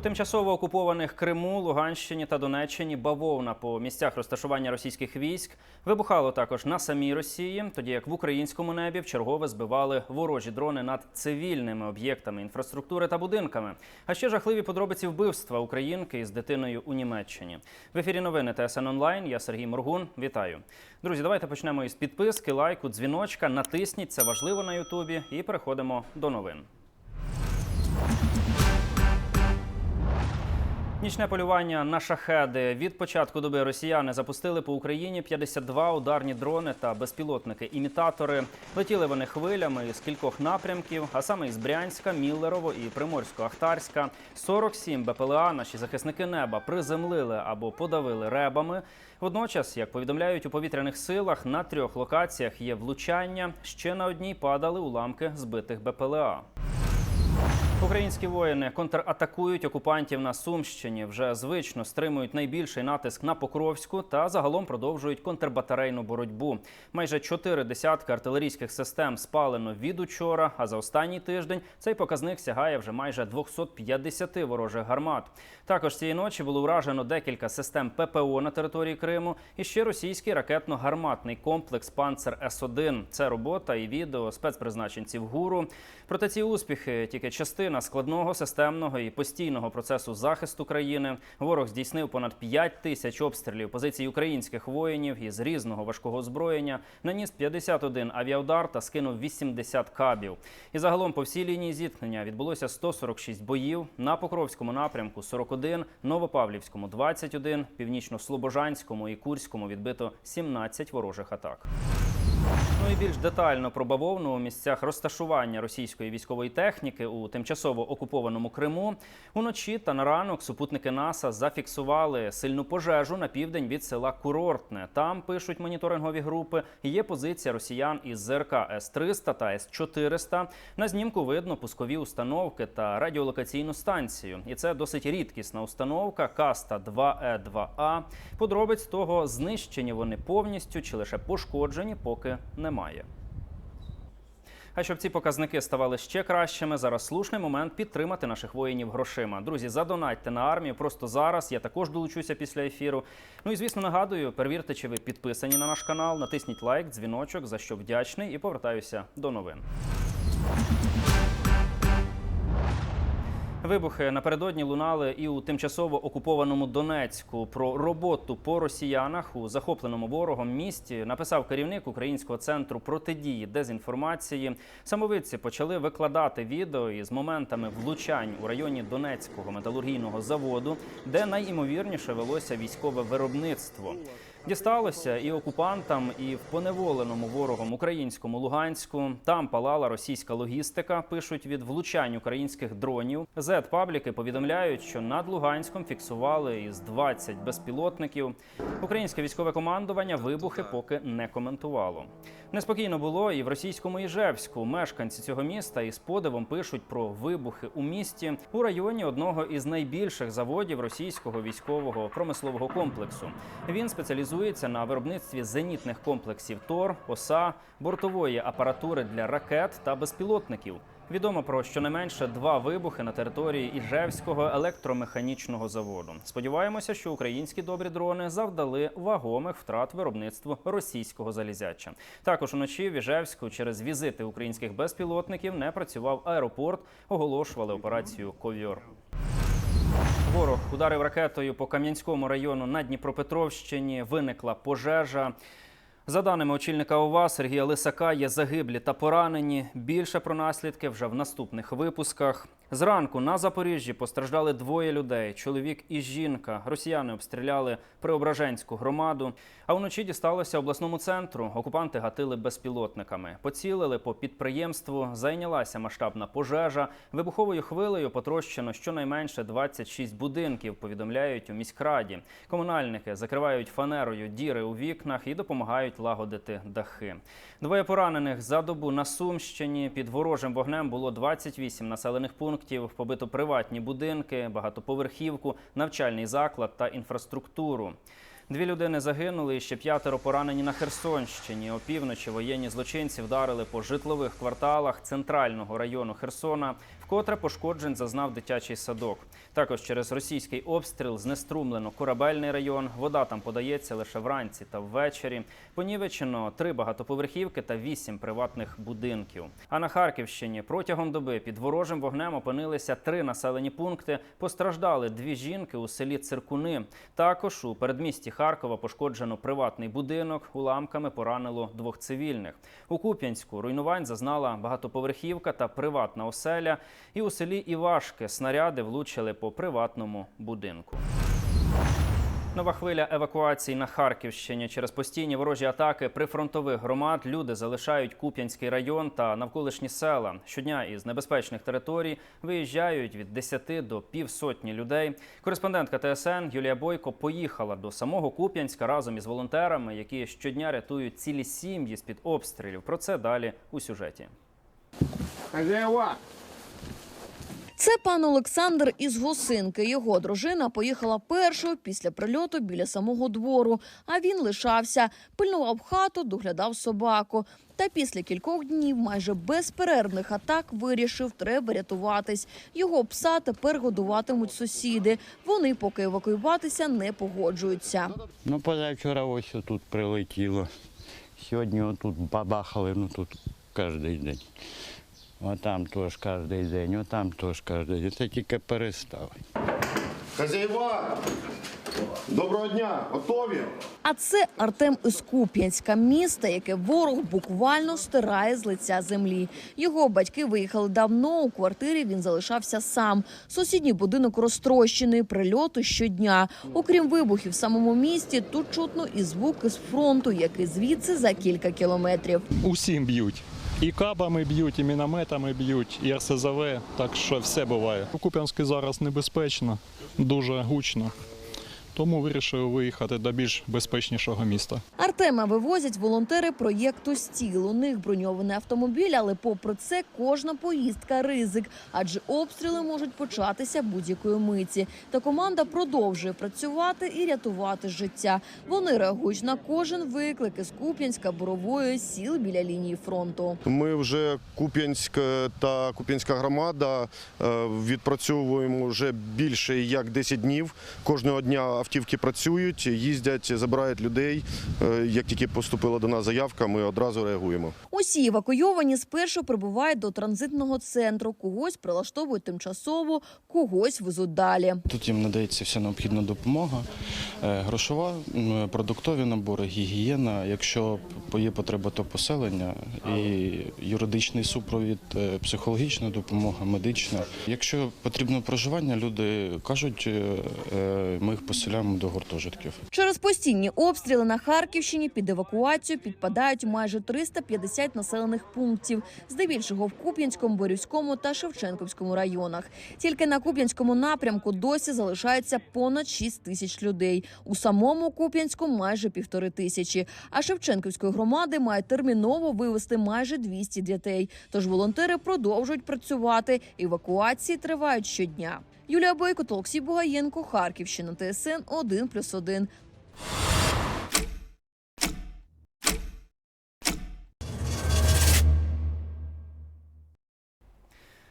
У тимчасово окупованих Криму, Луганщині та Донеччині бавовна по місцях розташування російських військ вибухало також на самій Росії, тоді як в українському небі вчергове збивали ворожі дрони над цивільними об'єктами інфраструктури та будинками. А ще жахливі подробиці вбивства українки із дитиною у Німеччині. В ефірі новини ТСН онлайн. Я Сергій Моргун. Вітаю, друзі. Давайте почнемо із підписки, лайку, дзвіночка. Натисніть це важливо на Ютубі. І переходимо до новин. Нічне полювання на шахеди від початку доби росіяни запустили по Україні 52 ударні дрони та безпілотники-імітатори. Летіли вони хвилями із кількох напрямків, а саме із Брянська, Міллерово і Приморсько-Ахтарська. 47 БПЛА наші захисники неба приземлили або подавили ребами. Водночас, як повідомляють у повітряних силах, на трьох локаціях є влучання. Ще на одній падали уламки збитих БПЛА. Українські воїни контратакують окупантів на Сумщині. Вже звично стримують найбільший натиск на Покровську та загалом продовжують контрбатарейну боротьбу. Майже чотири десятки артилерійських систем спалено від учора. А за останній тиждень цей показник сягає вже майже 250 ворожих гармат. Також цієї ночі було уражено декілька систем ППО на території Криму і ще російський ракетно-гарматний комплекс Панцер С 1 Це робота і відео спецпризначенців ГУРу. Проте ці успіхи тільки частина складного, системного і постійного процесу захисту країни. Ворог здійснив понад 5 тисяч обстрілів позицій українських воїнів із різного важкого озброєння, наніс 51 авіаудар та скинув 80 кабів. І загалом по всій лінії зіткнення відбулося 146 боїв на Покровському напрямку 41, Новопавлівському 21, Північно-Слобожанському і Курському відбито 17 ворожих атак. Ну і більш детально про бавовну у місцях розташування російської військової техніки у тимчасово окупованому Криму. Уночі та на ранок супутники НАСА зафіксували сильну пожежу на південь від села Курортне. Там пишуть моніторингові групи. Є позиція росіян із ЗРК С-300 та С-400. На знімку видно пускові установки та радіолокаційну станцію. І це досить рідкісна установка Каста 2Е2А. Подробиць того знищені вони повністю чи лише пошкоджені, поки немає. А щоб ці показники ставали ще кращими, зараз слушний момент підтримати наших воїнів грошима. Друзі, задонатьте на армію просто зараз. Я також долучуся після ефіру. Ну і звісно, нагадую, перевірте, чи ви підписані на наш канал. Натисніть лайк, дзвіночок, за що вдячний, і повертаюся до новин. Вибухи напередодні лунали і у тимчасово окупованому Донецьку. Про роботу по росіянах у захопленому ворогом місті написав керівник українського центру протидії дезінформації. Самовидці почали викладати відео із моментами влучань у районі Донецького металургійного заводу, де найімовірніше велося військове виробництво. Дісталося і окупантам, і в поневоленому ворогом українському Луганську. Там палала російська логістика. Пишуть від влучань українських дронів. зет пабліки повідомляють, що над Луганськом фіксували із 20 безпілотників. Українське військове командування вибухи поки не коментувало. Неспокійно було і в російському Іжевську. Мешканці цього міста із подивом пишуть про вибухи у місті у районі одного із найбільших заводів російського військового промислового комплексу. Він спеціалізується на виробництві зенітних комплексів ТОР, ОСА, бортової апаратури для ракет та безпілотників. Відомо про щонайменше два вибухи на території Іжевського електромеханічного заводу. Сподіваємося, що українські добрі дрони завдали вагомих втрат виробництву російського залізяча. Також уночі в Іжевську через візити українських безпілотників не працював аеропорт. Оголошували операцію Ковьор. Ворог ударив ракетою по Кам'янському району на Дніпропетровщині. Виникла пожежа. За даними очільника ОВА Сергія Лисака, є загиблі та поранені. Більше про наслідки вже в наступних випусках. Зранку на Запоріжжі постраждали двоє людей: чоловік і жінка. Росіяни обстріляли Преображенську громаду. А вночі дісталося обласному центру. Окупанти гатили безпілотниками. Поцілили по підприємству. Зайнялася масштабна пожежа. Вибуховою хвилею потрощено щонайменше 26 будинків. Повідомляють у міськраді. Комунальники закривають фанерою діри у вікнах і допомагають лагодити дахи. Двоє поранених за добу на Сумщині. Під ворожим вогнем було 28 населених пунктів. Побито приватні будинки, багатоповерхівку, навчальний заклад та інфраструктуру. Дві людини загинули, і ще п'ятеро поранені на Херсонщині. Опівночі воєнні злочинці вдарили по житлових кварталах центрального району Херсона, вкотре пошкоджень зазнав дитячий садок. Також через російський обстріл знеструмлено корабельний район. Вода там подається лише вранці та ввечері. Понівечено три багатоповерхівки та вісім приватних будинків. А на Харківщині протягом доби під ворожим вогнем опинилися три населені пункти. Постраждали дві жінки у селі Циркуни. Також у передмісті Харкова пошкоджено приватний будинок. Уламками поранило двох цивільних. У Куп'янську руйнувань зазнала багатоповерхівка та приватна оселя. І у селі Івашки снаряди влучили по приватному будинку. Нова хвиля евакуацій на Харківщині через постійні ворожі атаки прифронтових громад. Люди залишають Куп'янський район та навколишні села. Щодня із небезпечних територій виїжджають від 10 до півсотні людей. Кореспондентка ТСН Юлія Бойко поїхала до самого Куп'янська разом із волонтерами, які щодня рятують цілі сім'ї з під обстрілів. Про це далі у сюжеті. Хозяева, Це пан Олександр із Гусинки. Його дружина поїхала першою після прильоту біля самого двору. А він лишався, пильнував хату, доглядав собаку. Та після кількох днів майже безперервних атак вирішив, треба рятуватись. Його пса тепер годуватимуть сусіди. Вони поки евакуюватися не погоджуються. ну позавчора ось тут прилетіло. Сьогодні отут бабахали, ну тут кожен день. Отам теж кожен день, отам теж кожен день. Це тільки перестали. Хазяєва! Доброго дня! Готові? А це Артем із Куп'янська, міста, яке ворог буквально стирає з лиця землі. Його батьки виїхали давно. У квартирі він залишався сам. Сусідній будинок розтрощений, прильоти щодня. Окрім вибухів в самому місті, тут чутно і звуки з фронту, який звідси за кілька кілометрів. Усім б'ють. І кабами б'ють, і мінометами б'ють, і РСЗВ, так що все буває. У Куп'янську зараз небезпечно, дуже гучно. Тому вирішив виїхати до більш безпечнішого міста. Артема вивозять волонтери проєкту «Стіл». У них броньований автомобіль, але попри це кожна поїздка – ризик, адже обстріли можуть початися будь-якої миті. Та команда продовжує працювати і рятувати життя. Вони реагують на кожен виклик із Куп'янська, Борової, сіл біля лінії фронту. Ми вже Куп'янськ та Куп'янська громада е, відпрацьовуємо вже більше як 10 днів. Кожного дня автівки працюють, їздять, забирають людей. Е, Як тільки поступила до нас заявка, ми одразу реагуємо. Усі евакуйовані спершу прибувають до транзитного центру. Когось прилаштовують тимчасово, когось везуть далі. Тут їм надається вся необхідна допомога, е, грошова, продуктові набори, гігієна. Якщо є потреба, то поселення і юридичний супровід, е, психологічна допомога, медична. Якщо потрібно проживання, люди кажуть, ми їх поселяємо до гуртожитків. Через постійні обстріли на Харківщині під евакуацію підпадають майже 350 населених пунктів, здебільшого в Куп'янському, Борівському та Шевченківському районах. Тільки на Куп'янському напрямку досі залишається понад 6 тисяч людей. У самому Куп'янську майже півтори тисячі. А Шевченківської громади має терміново вивезти майже 200 дітей. Тож волонтери продовжують працювати. Евакуації тривають щодня. Юлія Бойко, Олексій Бугаєнко, Харківщина, ТСН 1+,1.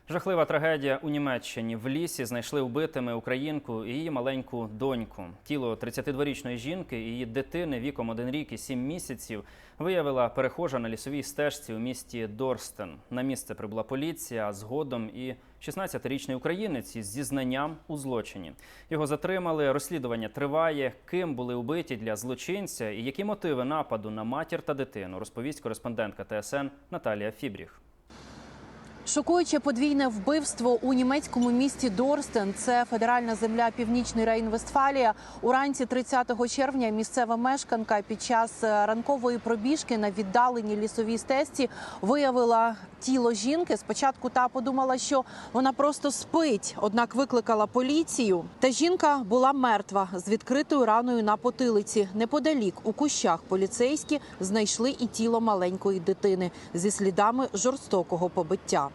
Жахлива трагедія у Німеччині. В лісі знайшли вбитими українку і її маленьку доньку. Тіло 32-річної жінки і її дитини віком 1 рік і 7 місяців виявила перехожа на лісовій стежці у місті Дорстен. На місце прибула поліція, а згодом і 16-річний українець із зізнанням у злочині. Його затримали. Розслідування триває. Ким були убиті для злочинця і які мотиви нападу на матір та дитину, розповість кореспондентка ТСН Наталія Фібріх. Шокуюче подвійне вбивство у німецькому місті Дорстен. Це федеральна земля Північний Рейн-Вестфалія. Уранці 30 червня місцева мешканка під час е, ранкової пробіжки на віддаленій лісовій стежці виявила тіло жінки. Спочатку та подумала, що вона просто спить, однак викликала поліцію. Та жінка була мертва з відкритою раною на потилиці. Неподалік у кущах поліцейські знайшли і тіло маленької дитини зі слідами жорстокого побиття.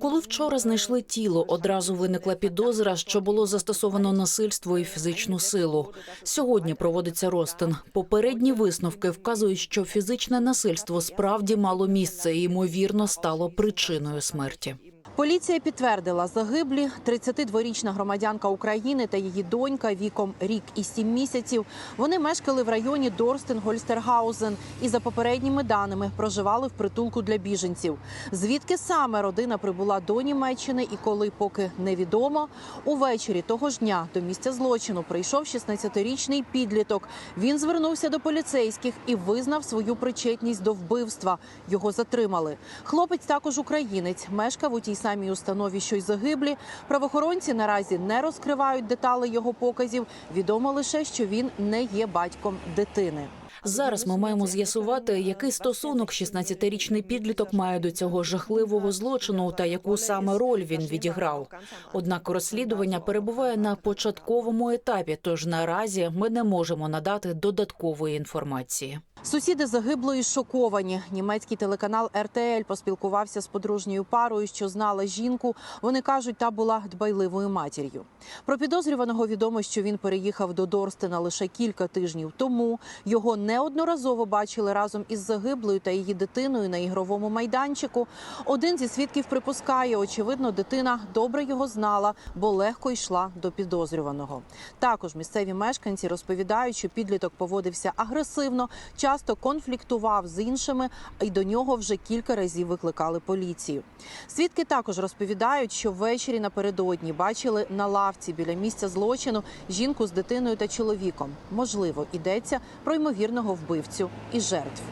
Коли вчора знайшли тіло, одразу виникла підозра, що було застосовано насильство і фізичну силу. Сьогодні проводиться розтин. Попередні висновки вказують, що фізичне насильство справді мало місце і ймовірно стало причиною смерті. Поліція підтвердила загиблі 32-річна громадянка України та її донька віком рік і сім місяців. Вони мешкали в районі Дорстен Гольстергаузен і за попередніми даними проживали в притулку для біженців. Звідки саме родина прибула до Німеччини і коли поки невідомо. Увечері того ж дня до місця злочину прийшов 16-річний підліток. Він звернувся до поліцейських і визнав свою причетність до вбивства. Його затримали. Хлопець також українець, мешкав у тій самій установі, що й загиблі. Правоохоронці наразі не розкривають деталі його показів. Відомо лише, що він не є батьком дитини. Зараз ми маємо з'ясувати, який стосунок 16-річний підліток має до цього жахливого злочину та яку саме роль він відіграв. Однак розслідування перебуває на початковому етапі, тож наразі ми не можемо надати додаткової інформації. Сусіди загиблої шоковані. Німецький телеканал РТЛ поспілкувався з подружньою парою, що знала жінку. Вони кажуть, та була дбайливою матір'ю. Про підозрюваного відомо, що він переїхав до Дорстена лише кілька тижнів тому. Його неодноразово бачили разом із загиблою та її дитиною на ігровому майданчику. Один зі свідків припускає, очевидно, дитина добре його знала, бо легко йшла до підозрюваного. Також місцеві мешканці розповідають, що підліток поводився агресивно, часто конфліктував з іншими, і до нього вже кілька разів викликали поліцію. Свідки також розповідають, що ввечері напередодні бачили на лавці біля місця злочину жінку з дитиною та чоловіком. Можливо, йдеться про ймовірного вбивцю і жертв.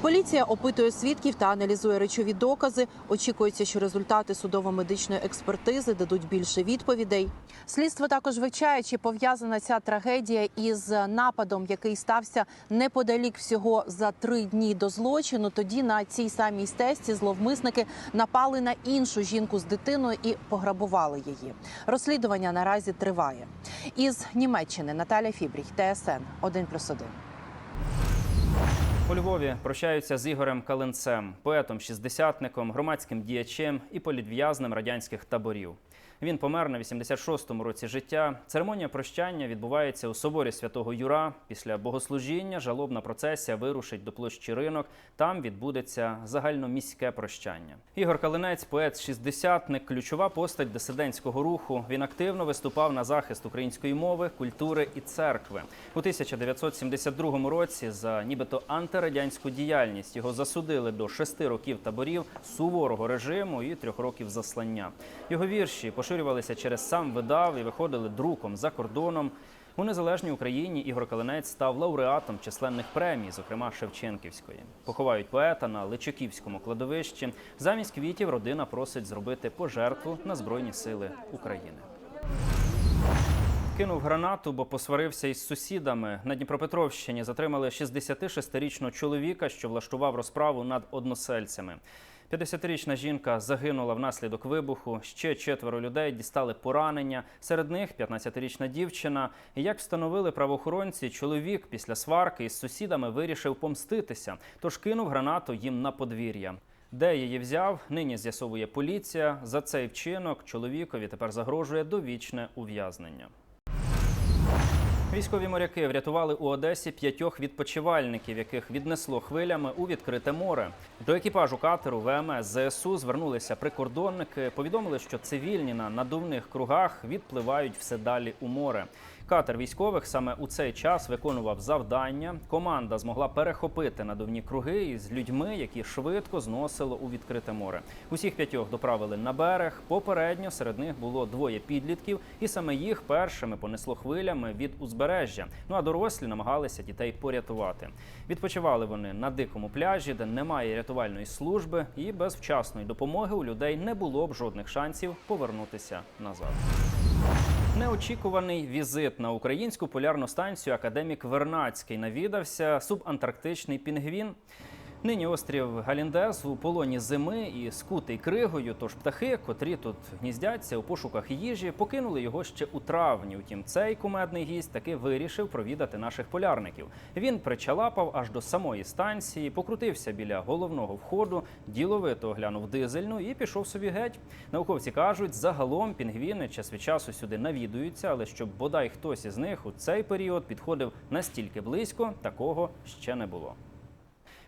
Поліція опитує свідків та аналізує речові докази. Очікується, що результати судово-медичної експертизи дадуть більше відповідей. Слідство також вивчає, чи пов'язана ця трагедія із нападом, який стався неподалік всього за три дні до злочину. Тоді на цій самій стесці зловмисники напали на іншу жінку з дитиною і пограбували її. Розслідування наразі триває. Із Німеччини Наталя Фібріх, ТСН 1+,1. У Львові прощаються з Ігорем Калинцем, поетом, шістдесятником, громадським діячем і політв'язнем радянських таборів. Він помер на 86-му році життя. Церемонія прощання відбувається у соборі святого Юра. Після богослужіння жалобна процесія вирушить до площі ринок. Там відбудеться загальноміське прощання. Ігор Калинець, поет, шістдесятник, ключова постать дисидентського руху. Він активно виступав на захист української мови, культури і церкви. У 1972 році за нібито антирадянську діяльність його засудили до шести років таборів суворого режиму і трьох років заслання. Його вірші поширювалися через сам видав і виходили друком за кордоном. У незалежній Україні Ігор Калинець став лауреатом численних премій, зокрема Шевченківської. Поховають поета на Личаківському кладовищі. Замість квітів родина просить зробити пожертву на Збройні Сили України. Кинув гранату, бо посварився із сусідами. На Дніпропетровщині затримали 66-річного чоловіка, що влаштував розправу над односельцями. 50-річна жінка загинула внаслідок вибуху. Ще четверо людей дістали поранення. Серед них 15-річна дівчина. І як встановили правоохоронці, чоловік після сварки із сусідами вирішив помститися, тож кинув гранату їм на подвір'я. Де її взяв, нині з'ясовує поліція. За цей вчинок чоловікові тепер загрожує довічне ув'язнення. Військові моряки врятували у Одесі п'ятьох відпочивальників, яких віднесло хвилями у відкрите море. До екіпажу катеру ВМС ЗСУ звернулися прикордонники. Повідомили, що цивільні на надувних кругах відпливають все далі у море. Катер військових саме у цей час виконував завдання. Команда змогла перехопити надувні круги із людьми, які швидко зносило у відкрите море. Усіх п'ятьох доправили на берег. Попередньо серед них було двоє підлітків, і саме їх першими понесло хвилями від узбережжя. Ну а дорослі намагалися дітей порятувати. Відпочивали вони на дикому пляжі, де немає рятувальної служби, і без вчасної допомоги у людей не було б жодних шансів повернутися назад. Неочікуваний візит на українську полярну станцію академік Вернацький навідався субантарктичний пінгвін. Нині острів Галіндес у полоні зими і скутий кригою. Тож птахи, котрі тут гніздяться у пошуках їжі, покинули його ще у травні. Утім, цей кумедний гість таки вирішив провідати наших полярників. Він причалапав аж до самої станції, покрутився біля головного входу, діловито оглянув дизельну і пішов собі геть. Науковці кажуть, загалом пінгвіни час від часу сюди навідуються, але щоб бодай хтось із них у цей період підходив настільки близько, такого ще не було.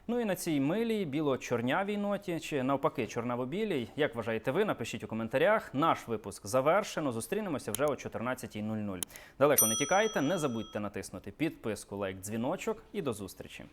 Ну і на цій милій біло-чорнявій ноті чи навпаки чорнаво-білій. Як вважаєте ви? Напишіть у коментарях. Наш випуск завершено. Зустрінемося вже о 14.00. Далеко не тікайте, не забудьте натиснути підписку, лайк, дзвіночок і до зустрічі.